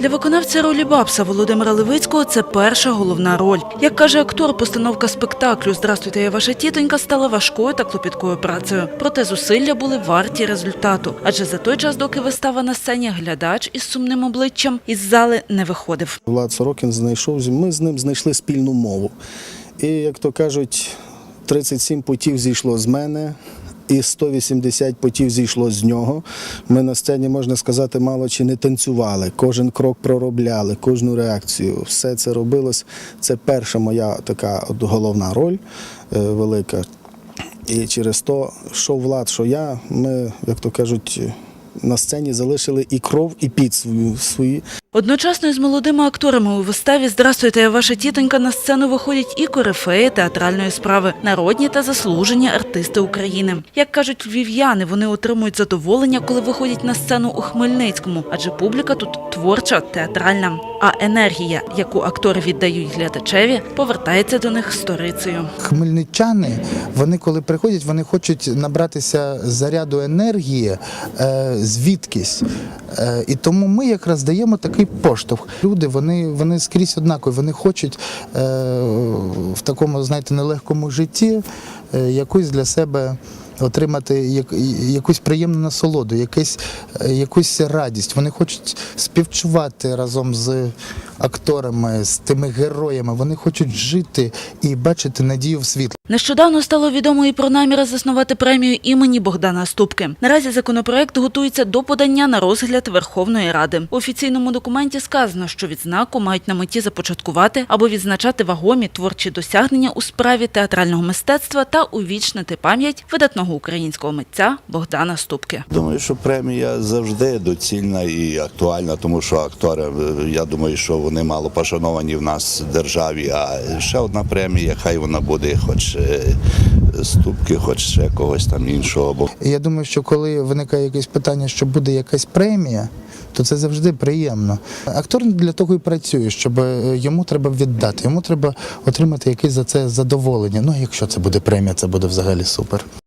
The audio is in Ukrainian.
Для виконавця ролі бабса Володимира Левицького це перша головна роль. Як каже актор, постановка спектаклю Здрастуйте, я ваша тітонька стала важкою та клопіткою працею. Проте зусилля були варті результату. Адже за той час, доки вистава на сцені, глядач із сумним обличчям із зали не виходив. Влад Сорокін знайшов, ми з ним знайшли спільну мову. І, як то кажуть, 37 путів зійшло з мене. І 180 потів зійшло з нього. Ми на сцені, можна сказати, мало чи не танцювали. Кожен крок проробляли, кожну реакцію. Все це робилось. Це перша моя така от головна роль е, велика. І через то, що Влад, що я, ми, як то кажуть, на сцені залишили і кров, і під свою свої. Одночасно із молодими акторами у виставі Здрастуйте, ваша тітонька на сцену виходять і корифеї театральної справи, народні та заслужені артисти України. Як кажуть львів'яни, вони отримують задоволення, коли виходять на сцену у Хмельницькому, адже публіка тут творча, театральна. А енергія, яку актори віддають глядачеві, повертається до них сторицею. Хмельничани, вони коли приходять, вони хочуть набратися заряду енергії е, звідкись. Е, і тому ми якраз даємо такий поштовх. Люди вони, вони скрізь однакові, вони хочуть е, в такому, знаєте, нелегкому житті е, якусь для себе. Отримати як- якусь приємну насолоду, якесь, е, якусь радість. Вони хочуть співчувати разом з акторами, з тими героями. Вони хочуть жити і бачити надію в світлі. Нещодавно стало відомо і про наміри заснувати премію імені Богдана Ступки. Наразі законопроект готується до подання на розгляд Верховної Ради. У офіційному документі сказано, що відзнаку мають на меті започаткувати або відзначати вагомі творчі досягнення у справі театрального мистецтва та увічнити пам'ять видатного українського митця Богдана Ступки. Думаю, що премія завжди доцільна і актуальна, тому що актори, е, я думаю, що вони мало пошановані в нас в державі. А ще одна премія, хай вона буде, хоч е, ступки, хоч ще когось там іншого. Я думаю, що коли виникає якесь питання, що буде якась премія, то це завжди приємно. Актор для того і працює, щоб е, йому треба віддати, йому треба отримати якесь за це задоволення. Ну, якщо це буде премія, це буде взагалі супер.